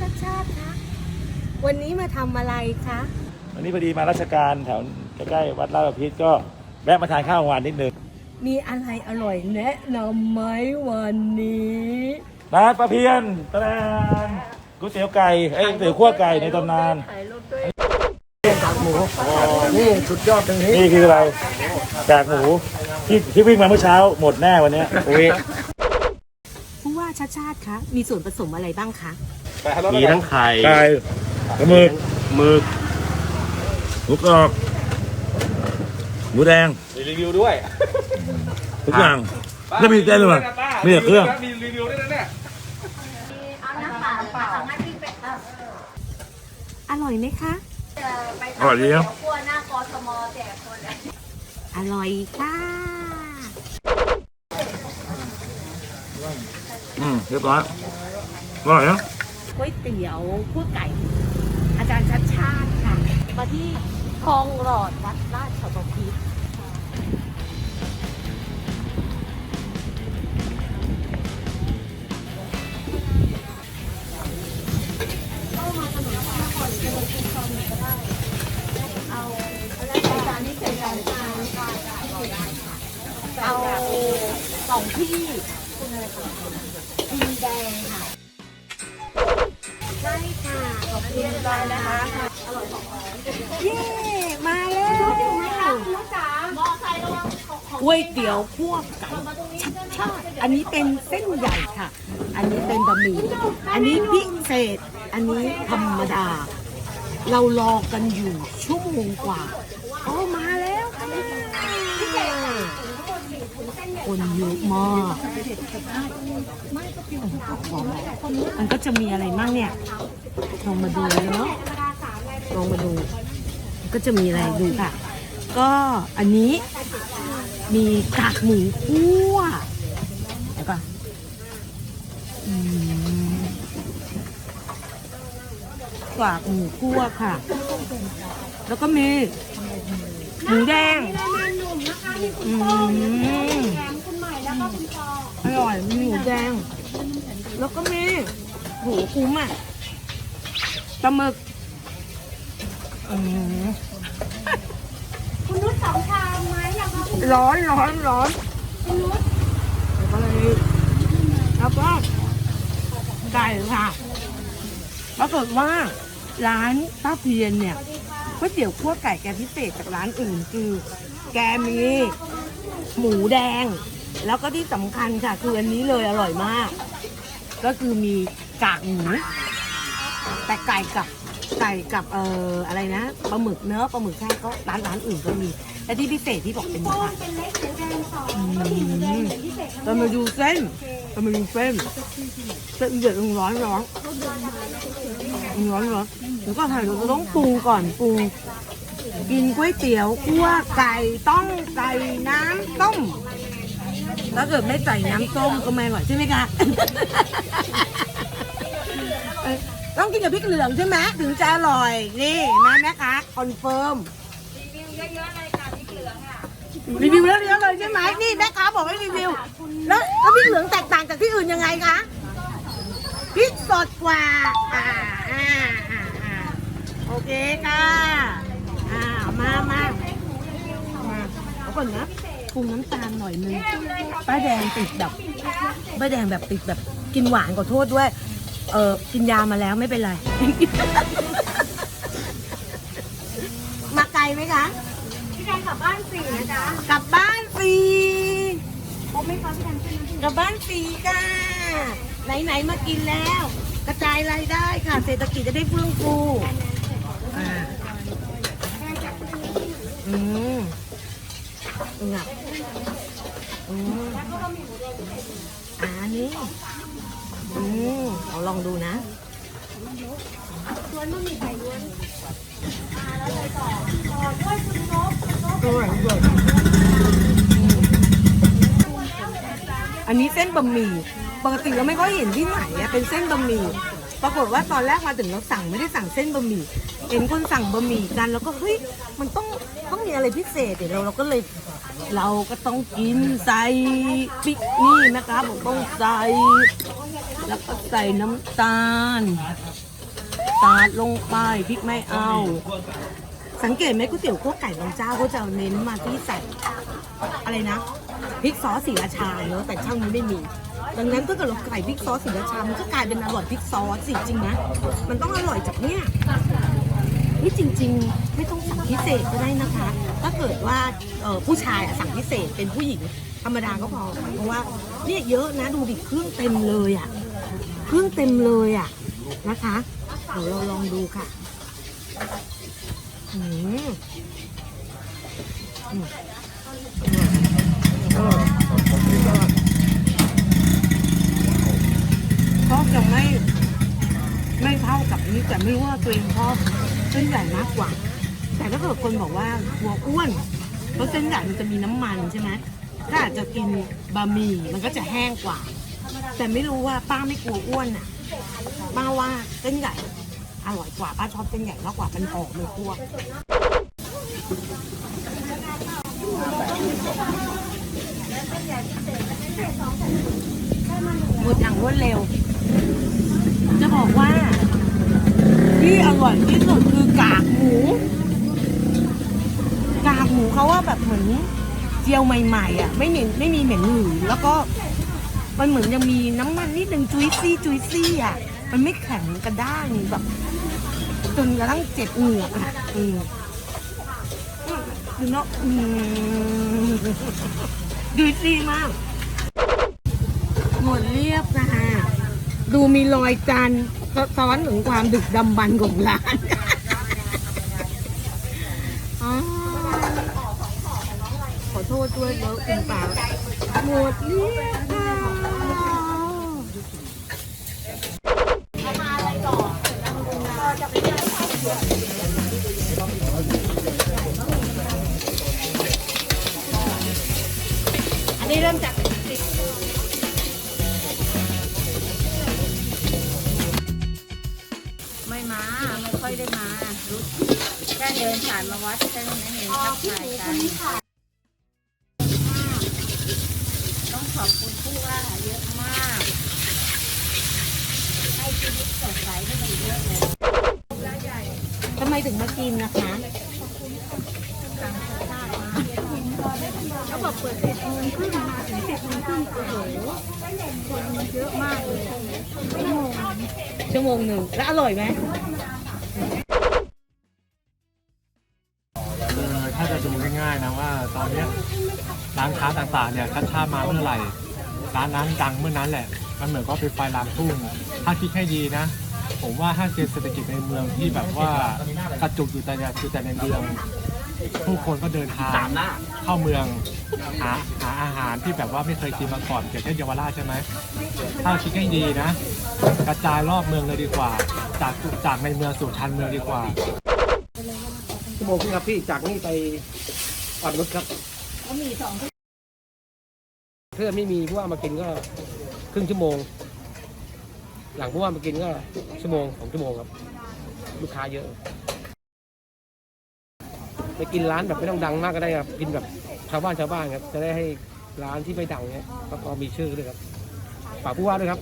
ชัดชาติคะวันนี้มาทำอะไรคะวันนี้พอดีมาราชการแถวใกล้ๆวัดลาดประพิษก็แวะมาทานข้าวกลางวันนิดนึงมีอะไรอร่อยแนะนำไหมวันนี้ร้านประเพียนตะแลนก๋วยเตี๋ยวไก่เอ้ยก๋วยเตี๋ยวขั้วไก่ในตำนานกากหมูนี่สุดยอดตรงนี้นี่คืออะไรกากหมูที่ที่วิ่งมาเมื่อเช้าหมดแน่วันเนี้ยอุ้ยผู้ว่าชาติชาติคะมีส่วนผสมอะไรบ้างคะ มีทั้งไข่ไก่ปลาหมึกหมึกหมูกรอบหมูแดงมีรีวิวด้วยทุกอย่างแล้วมีเต้นหรือเปล่ามีแต่เครื่องมีรีวิวด้วยนะเนี่ยอร่อยไหมคะอร่อยดีครับอร่อยค่ะอืมเรียบร้อยอร่อยนะ ก๋วยเตี๋ยวขั้วไก่ อาจารย์ชัดชาติค่ะ มาที่คลองหลอดวัดราชบพิตรเอาสองที่ดินแดง ขอบคุณใจนะคะเย้มาแล้วก๋วยเตี๋ยวคั่วไก่ชัดชาติอันนี้เป็นเส้นใหญ่ค่ะ อันนี้เป็นบะหมี่อันนี้พิเศษ อันนี้ธรรมดา เรารอกันอยู่ชั่วโมงกว่า คนเยอะมากมันก็จะมีอะไรมั่งเนี่ย ลองมาดูเลยเนาะ ลองมาดู ก็จะมีอะไรดูค่ะ ก็อันนี้มีกากหมูคั่วเดี๋ยวก่อนกากหมูคั่วค่ะ แล้วก็มีหมูแดง อืมอร่อยมีหมูแดง แล้วก็มีโหคุ้มอะปลาหมึกอืมคุณนุชสองชามไหมล่ะคะคุณร้อนร้อนร้อนคุณนุชแล้วก็เลยแล้วก็ไก่ค่ะปรากฏว่า ร้านป้าเพียนเนี่ยก๋วยเตี๋ยวคั่วไก่แกพิเศษจากร้านอื่นคือแกมีหมูแดง แล้วก็ที่สำคัญค่ะ คืออันนี้เลยอร่อยมาก ก็คือมีกากหมูแต่ไก่กับไก่กับเอ่ออะไรนะปลาหมึกเนื้อะปลาหมึกแห้งก็ร้านร้านอื่นก็มีแต่ที่พิเศษที่บอกเป็นโป้ผังกเป็นเล็กหมูแดงสองอืก็มีหมูแดงมพิเศษเรามาดูเส้นเรามาดูเส้นเส้นเดือดร้อนร้อน ร้อนร้อนเดี๋ยวก็ถ่ายเราจะต้องปรุงก่อนปรุง กินก๋วยเตี๋ยวคั่วไก่ต้องใส่น้ำต้ม ถ้าเกิดไม่ใส่น้ำต้มก็ไม่อร่อยใช่ไหมคะ ต้องกินกับพริกเหลืองใช่ไหมถึงจะอร่อย นี่มาแม่คะคอนเฟิร์มรีวิวแล้วเยอะเลยใช่ไหมนี่แม่ค้าบอกให้รีวิว แล้วแล้วพริกเหลืองแตกต่างจากที่อื่นยังไงคะ พริกสดกว่าอ่าอ่าอ่าอ่าโอเคค่ะอ่ามามามาเอาก่อนนะปรุงน้ำตาลหน่อยนึงป้าแดงติดแบบป้าแดงแบบติดแบบกินหวานขอโทษด้วย เออกินยามาแล้วไม่เป็นไร มาไกลไหมคะ พี่แดงกลับบ้านสี่นะจ๊ะกลับบ้านฟรีครบไหมคะพี่แดงขึ้นนะกลับบ้านฟรีค่ะ ไหนๆมากินแล้ว กระจายรายได้ค่ะ เศรษฐกิจจะได้เฟื่องฟูอ่าอืมงับอืมอ่านี่อืมเอาลองดูนะล้วนบะหมี่ไก่ล้วนอ่าแล้วเลยต่อต่อด้วยคุณนกคุณนกด้วยด้วยอันนี้เส้นบะหมี่ ปกติเราไม่ค่อยเห็นที่ไหนอะเป็นเส้นบะหมี่ปรากฏว่าตอนแรกมาถึงเราสั่งไม่ได้สั่งเส้นบะหมี่เห็นคนสั่งบะหมี่กันแล้วก็เฮ้ยมันต้องต้องมีอะไรพิเศษเดี๋ยวเราเราก็เลย เราก็ต้องกินใส่พริกนี่นะคะผมต้องใส่แล้วก็ใส่น้ำตาลตาร์ทลงไปพริกไม่เอา สังเกตไหมก๋วยเตี๋ยวคั่วไก่บางเจ้าเขาจะเน้นมาที่ใส่อะไรนะพริกซอสสีราชาเนอะแต่ช่างนี้ไม่มี ดังนั้นถ้าเกิดเราใส่พริกซอสสีราชามันก็กลายเป็นอร่อยพริกซอสสิจริงไหมมันต้องอร่อยจากเนี่ยนี่จริง ๆ ไม่ต้องสั่งพิเศษก็ได้นะคะ ถ้าเกิดว่าผู้ชายสั่งพิเศษเป็นผู้หญิงธรรมดาก็พอเพราะว่าเนี่ยเยอะนะดูดิเครื่องเต็มเลยอะเครื่องเต็มเลยอะนะคะเดี๋ยวเราลองดูค่ะ อืมอืมอร่อยอร่อยก็จะไม่ ไม่เท่ากับนี้แต่ไม่รู้ว่าตัวเองชอบเส้นใหญ่มากกว่า แต่ถ้าเกิดคนบอกว่ากลัวอ้วนเพราะเส้นใหญ่มันจะมีน้ำมันใช่ไหมถ้าอาจจะกินบะหมี่มันก็จะแห้งกว่า แต่ไม่รู้ว่าป้าไม่กลัวอ้วนอะป้าว่าเส้นใหญ่ อร่อยกว่าป้าชอบเส้นใหญ่มากกว่ามันหอมเลยคั่วหมดอย่างรวดเร็ว จะบอกว่า ที่อร่อยที่สุดคือกากหมู กากหมูเขาว่าแบบเหมือนเจียวใหม่ๆอะ ไม่เหม็นไม่มีเหม็นหืนแล้วก็มันเหมือนยังมีน้ำมันนิดนึงจุยซี่จุยซี่อะ มันไม่แข็งกระด้างแบบ จนกระทั่งเจ็บเหงือกอืมคือเนาะอืมจุยซี่มาก หมดเรียบนะคะดูมีรอยจานสะท้อนถึงความดึกดำบรรพ์ของร้านขอโทษด้วยเยอะเกินไปหมดเรียบค่ะ อันนี้เริ่มจากสิบไม่มา ไม่ค่อยได้มารู้แค่เดินผ่านมาวัดแค่นั้นเองทักทายกันต้องขอบคุณผู้ว่าเยอะมาก ให้ชีวิตสดใสขึ้นอีเยอะเลยำไมถึงมากินนะคะเขาบอกเปิดเสิบโมงครึ่งมาถึงเสิบโมงครึ่งโอ้โหคนเยอะมากเลยชั่วโมงชั่วโมงหนึ่งแล้วอร่อยไหมคือถ้าจะดูง่ายๆนะว่าตอนนี้ร้านค้าต่างๆเนี่ยถ้าชามาเมื่อไหร่ร้านนั้นดังเมื่อนั้นแหละมันเหมือนก็เป็นไฟลามทุ่งถ้าคิดให้ดีนะ ผมว่าถ้าเศรษฐกิจในเมืองที่แบบว่ากระจุกอยู่แต่เนี่ยอยู่แต่ในเมือง ผู้คนก็เดินทางเข้าเมืองหาหาอาหารที่แบบว่าไม่เคยกินมาก่อนอย่างเช่นเยาวราชใช่ไหมถ้าคิดให้ดีนะ กระจายรอบเมืองเลยดีกว่า จากจากในเมืองสู่ชานเมืองดีกว่าชั่วโมงครึ่งครับพี่จากนี่ไปอ่อนนุชครับถ้าไม่มีผู้ว่ามากินก็ครึ่งชั่วโมง หลังผู้ว่ามากินก็ชั่วโมงสองชั่วโมงครับ ลูกค้าเยอะไปกินร้านแบบไม่ต้องดังมากก็ได้ครับกินแบบชาวบ้านชาวบ้านครับจะได้ให้ร้านที่ไม่ดังเนี่ยก็พอมีชื่อด้วยครับฝากผู้ว่าด้วยครับ